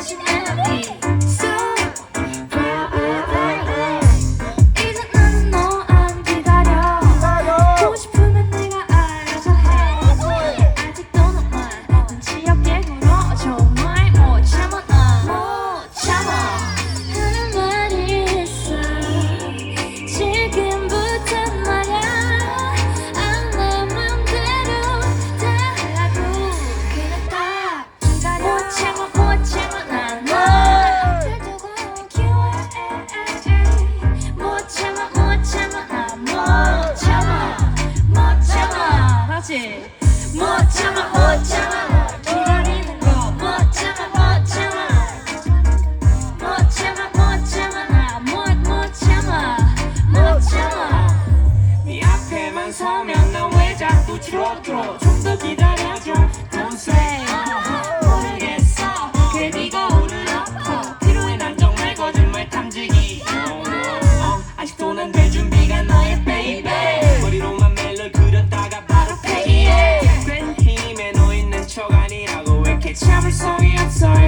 session be. 같이. 못 참아 못 참아. 기다리는 거못 참아 못 참아. 못 참아 못 참아. 나못못 참아. 못 참아. 네 앞에만 서면 난 왜 자꾸 줄어들어 좀 더 기다려줘 It's time it's I'm sorry.